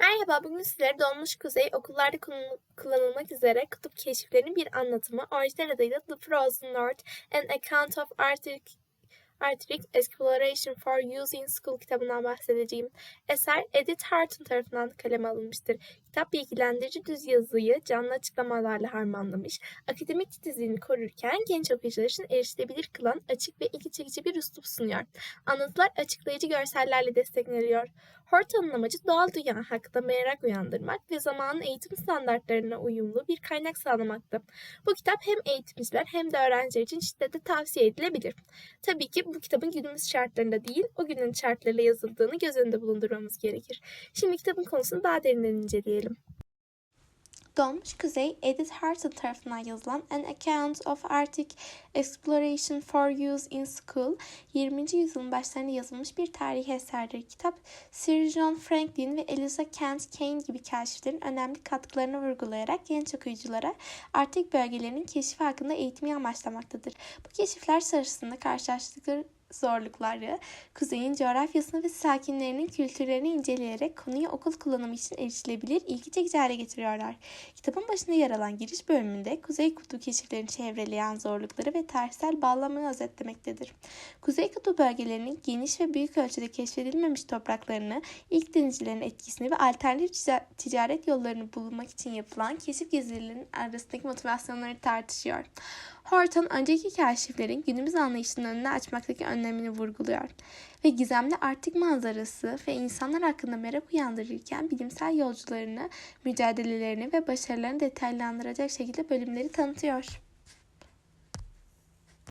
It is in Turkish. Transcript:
Merhaba, bugün sizlere Donmuş Kuzey okullarda kullan- kullanılmak üzere kutup keşiflerinin bir anlatımı, orijinal adıyla The Frozen North, An Account of Arctic, Arctic Exploration for Use in School kitabından bahsedeceğim. Eser Edith Harton tarafından kaleme alınmıştır. Kitap bilgilendirici düz yazıyı canlı açıklamalarla harmanlamış, akademik titizliğini korurken genç okuyucular için erişilebilir kılan açık ve ilgi çekici bir üslup sunuyor. Anlatılar açıklayıcı görsellerle destekleniyor. Horton'un amacı doğal dünya hakkında merak uyandırmak ve zamanın eğitim standartlarına uyumlu bir kaynak sağlamaktı. Bu kitap hem eğitimciler hem de öğrenciler için şiddetle tavsiye edilebilir. Tabii ki bu kitabın günümüz şartlarında değil, o günün şartlarıyla yazıldığını göz önünde bulundurmamız gerekir. Şimdi kitabın konusunu daha derinden inceleyelim. Donmuş Kuzey, Edith Harton tarafından yazılan An Account of Arctic Exploration for Use in School, 20. yüzyılın başlarında yazılmış bir tarihi eserdir. Kitap, Sir John Franklin ve Eliza Kent Kane gibi keşiflerin önemli katkılarını vurgulayarak genç okuyuculara Arktik bölgelerinin keşfi hakkında eğitimi amaçlamaktadır. Bu keşifler sırasında karşılaştıkları zorlukları, kuzeyin coğrafyasını ve sakinlerinin kültürlerini inceleyerek konuyu okul kullanımı için erişilebilir, ilgi çekici hale getiriyorlar. Kitabın başında yer alan giriş bölümünde Kuzey Kutbu keşiflerini çevreleyen zorlukları ve tarihsel bağlamını özetlemektedir. Kuzey Kutbu bölgelerinin geniş ve büyük ölçüde keşfedilmemiş topraklarını, ilk denizcilerin etkisini ve alternatif tica- ticaret yollarını bulmak için yapılan keşif gezilerinin arasındaki motivasyonları tartışıyor. Horton önceki keşiflerin günümüz anlayışının önüne açmaktaki önemini vurguluyor ve gizemli Arktik manzarası ve insanlar hakkında merak uyandırırken bilimsel yolcularını, mücadelelerini ve başarılarını detaylandıracak şekilde bölümleri tanıtıyor.